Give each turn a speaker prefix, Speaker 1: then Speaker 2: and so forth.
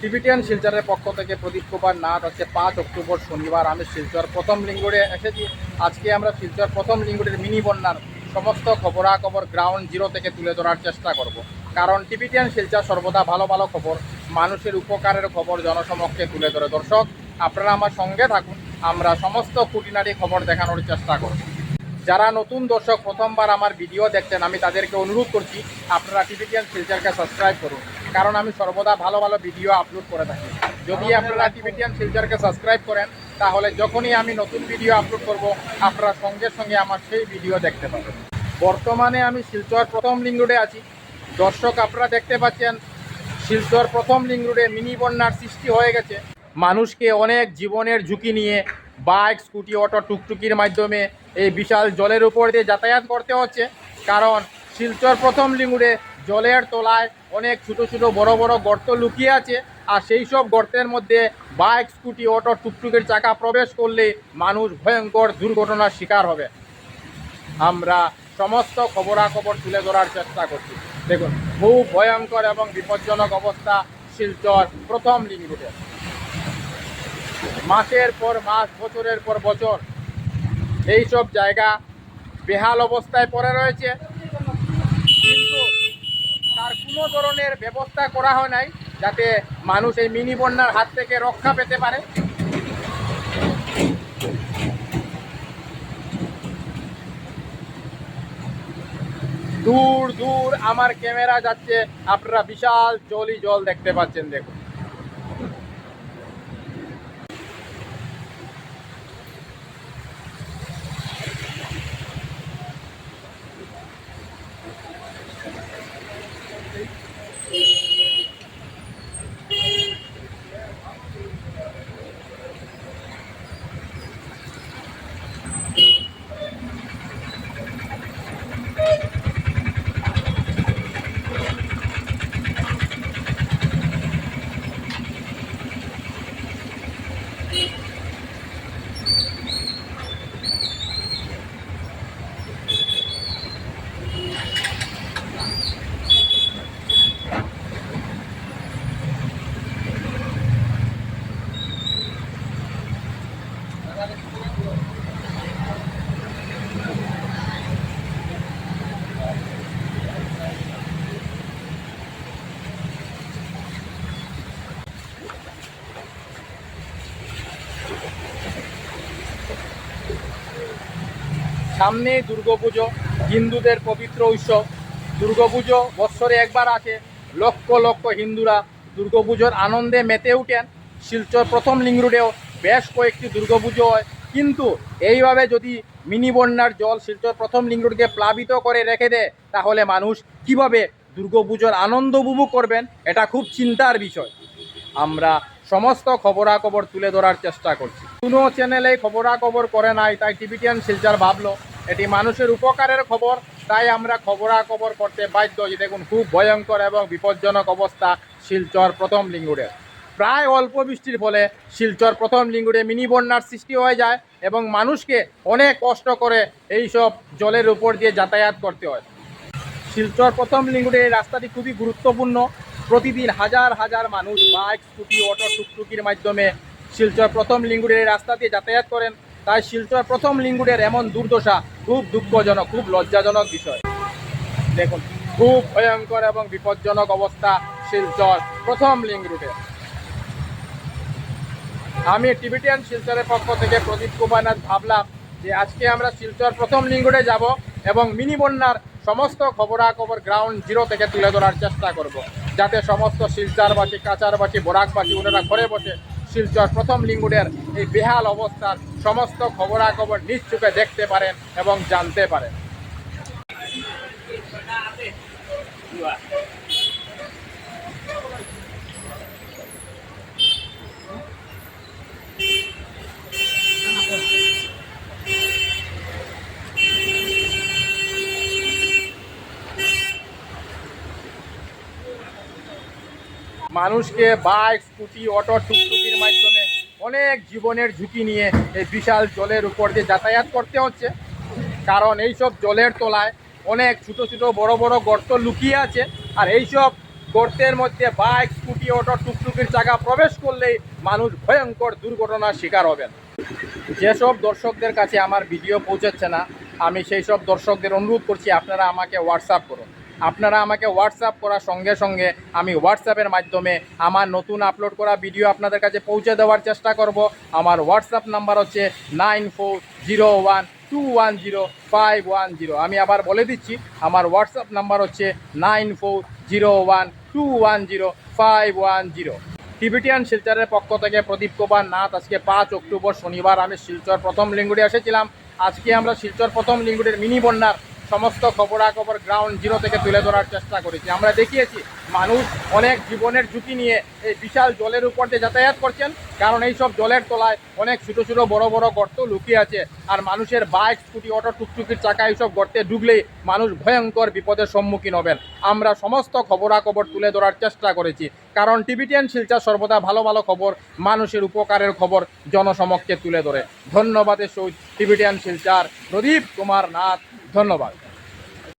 Speaker 1: Tibetan শিলচরের পক্ষ থেকে প্রদীপ কুমার নাথ আছে পাঁচ অক্টোবর শনিবার। আমি শিলচর প্রথম লিঙ্গুড়ে এসেছি। আজকে আমরা শিলচর প্রথম লিঙ্গুড়ের মিনি বন্যার সমস্ত খবরাখবর গ্রাউন্ড জিরো থেকে তুলে ধরার চেষ্টা করব। কারণ টিবিটিয়ান শিলচর সর্বদা ভালো ভালো খবর, মানুষের উপকারের খবর জনসমক্ষে তুলে ধরে। দর্শক, আপনারা আমার সঙ্গে থাকুন। আমরা সমস্ত খুঁটিনাটি খবর দেখানোর চেষ্টা করব। যারা নতুন দর্শক, প্রথমবার আমার ভিডিও দেখছেন, আমি তাদেরকে অনুরোধ করছি, আপনারা টিভিটিয়ান শিলচারকে সাবস্ক্রাইব করুন। কারণ আমি সর্বদা ভালো ভালো ভিডিও আপলোড করে থাকি। যদি আপনারা টিভিটিয়ান শিলচারকে সাবস্ক্রাইব করেন, তাহলে যখনই আমি নতুন ভিডিও আপলোড করব, আপনারা সঙ্গে সঙ্গে আমার সেই ভিডিও দেখতে পাবেন। বর্তমানে আমি শিলচর প্রথম লিঙ্ক রোডে আছি। দর্শক আপনারা দেখতে পাচ্ছেন, শিলচর প্রথম লিঙ্ক রোডে মিনি বন্যার সৃষ্টি হয়ে গেছে। মানুষকে অনেক জীবনের ঝুঁকি নিয়ে বাইক, স্কুটি, অটো, টুকটুকির মাধ্যমে এই বিশাল জলের উপর দিয়ে যাতায়াত করতে হচ্ছে। কারণ শিলচর প্রথম লিঙ্গুড়ে জলের তলায় অনেক ছোটো ছোটো বড় বড় গর্ত লুকিয়ে আছে। আর সেই সব গর্তের মধ্যে বাইক, স্কুটি, অটো, টুকটুকির চাকা প্রবেশ করলে মানুষ ভয়ঙ্কর দুর্ঘটনার শিকার হবে। আমরা সমস্ত খবরাখবর তুলে ধরার চেষ্টা করছি। দেখুন, খুব ভয়ঙ্কর এবং বিপজ্জনক অবস্থা শিলচর প্রথম লিঙ্ক রুটে মাসের পর মাস, বছরের পর বছর এই সব জায়গা বেহাল অবস্থায় পড়ে রয়েছে। কোনো ধরনের ব্যবস্থা করা হয় নাই যাতে মানুষ এই মিনি বন্যার হাত থেকে রক্ষা পেতে পারে। দূর দূর আমার ক্যামেরা যাচ্ছে, আপনারা বিশাল জলই জল দেখতে পাচ্ছেন, দেখুন। সামনে দুর্গাপুজো হিন্দুদের পবিত্র উৎসব। দুর্গাপুজো বৎসরে একবার আসে। লক্ষ লক্ষ হিন্দুরা দুর্গাপুজোর আনন্দে মেতে উঠেন। শিলচর প্রথম লিঙ্ক রোডেও বেশ কয়েকটি দুর্গাপুজো হয়। কিন্তু এইভাবে যদি মিনি বন্যার জল শিলচর প্রথম লিঙ্ক রোডকে প্লাবিত করে রেখে দেয়, তাহলে মানুষ কীভাবে দুর্গাপুজোর আনন্দ উপভোগ করবেন, এটা খুব চিন্তার বিষয়। আমরা সমস্ত খবরাখবর তুলে ধরার চেষ্টা করছি। কোনো চ্যানেলে খবরাখবর করে নাই, তাই টিভিটিয়ান শিলচার ভাবলো। এটি মানুষের উপকারের খবর, তাই আমরা খবরাখবর করতে বাধ্য। হয়েছি দেখুন, খুব ভয়ঙ্কর এবং বিপজ্জনক অবস্থা শিলচর প্রথম লিঙ্গুড়ে। প্রায় অল্প বৃষ্টির ফলে শিলচর প্রথম লিঙ্গুড়ে মিনি বন্যার সৃষ্টি হয়ে যায় এবং মানুষকে অনেক কষ্ট করে এইসব জলের উপর দিয়ে যাতায়াত করতে হয়। শিলচর প্রথম লিঙ্গুড়ে এই রাস্তাটি খুবই গুরুত্বপূর্ণ। প্রতিদিন হাজার হাজার মানুষ বাইক, স্কুটি, অটো, টুকটুকির মাধ্যমে শিলচর প্রথম লিঙ্গুড়ের এই রাস্তা দিয়ে যাতায়াত করেন। তাই শিলচর প্রথম লিঙ্গুড়ের এমন দুর্দশা খুব দুঃখজনক, খুব লজ্জাজনক বিষয়। দেখুন, খুব ভয়ঙ্কর এবং বিপজ্জনক অবস্থা শিলচর প্রথম লিঙ্ক রুটে আমি টিবিটিয়ান শিলচরের পক্ষ থেকে প্রদীপ কুমার নাথ ভাবলাম যে আজকে আমরা শিলচর প্রথম লিঙ্গুড়ে যাব এবং মিনি বন্যার সমস্ত খবরাখবর গ্রাউন্ড জিরো থেকে তুলে ধরার চেষ্টা করব, যাতে সমস্ত শিলচরবাসী, কাচারবাসী, বোরাকবাসী ওনারা ঘরে বসে শিলচর প্রথম লিঙ্গুডের এই বেহাল অবস্থার সমস্ত খবরাখবর নিজ দেখতে পারেন এবং জানতে পারেন। মানুষকে বাইক, স্কুটি, অটো, টুকটুকির মাধ্যমে অনেক জীবনের ঝুঁকি নিয়ে এই বিশাল জলের উপর দিয়ে যাতায়াত করতে হচ্ছে। কারণ এইসব জলের তলায় অনেক ছোটো ছোটো বড় বড় গর্ত লুকিয়ে আছে। আর এইসব গর্তের মধ্যে বাইক, স্কুটি, অটো, টুকটুকির চাকা প্রবেশ করলেই মানুষ ভয়ঙ্কর দুর্ঘটনার শিকার হবেন যেসব দর্শকদের কাছে আমার ভিডিও পৌঁছাচ্ছে না, আমি সেই সব দর্শকদের অনুরোধ করছি, আপনারা আমাকে হোয়াটসঅ্যাপ করুন। আপনারা আমাকে হোয়াটসঅ্যাপ করার সঙ্গে সঙ্গে আমি হোয়াটসঅ্যাপের মাধ্যমে আমার নতুন আপলোড করা ভিডিও আপনাদের কাছে পৌঁছে দেওয়ার চেষ্টা করব। আমার হোয়াটসঅ্যাপ নাম্বার হচ্ছে nine four zero one two one zero five one zero আমি আবার বলে দিচ্ছি, আমার হোয়াটসঅ্যাপ নাম্বার হচ্ছে nine four zero one two one zero five one zero Tibetan শিলচরের পক্ষ থেকে প্রদীপ কুমার নাথ, আজকে পাঁচ অক্টোবর শনিবার আমি শিলচর প্রথম লিঙ্গুড়ি এসেছিলাম। আজকে আমরা শিলচর প্রথম লিঙ্গুড়ির মিনি বন্যার সমস্ত খবরাখবর গ্রাউন্ড জিরো থেকে তুলে ধরার চেষ্টা করেছি। আমরা দেখিয়েছি, মানুষ অনেক জীবনের ঝুঁকি নিয়ে এই বিশাল জলের উপর দিয়ে যাতায়াত করছেন, কারণ এই সব জলের তলায় অনেক ছোটো ছোটো, বড় বড় গর্ত লুকিয়ে আছে আর মানুষের বাইক স্কুটি অটো টুকটুকির চাকা এইসব গর্তে ডুবলেই মানুষ ভয়ঙ্কর বিপদের সম্মুখীন হবেন। আমরা সমস্ত খবরাখবর তুলে ধরার চেষ্টা করেছি, কারণ টিভিটিয়ান শিলচর সর্বদা ভালো ভালো খবর, মানুষের উপকারের খবর জনসমক্ষে তুলে ধরে। ধন্যবাদের সহিত টিভিটিয়ান শিলচার, প্রদীপ কুমার নাথ। ধন্যবাদ।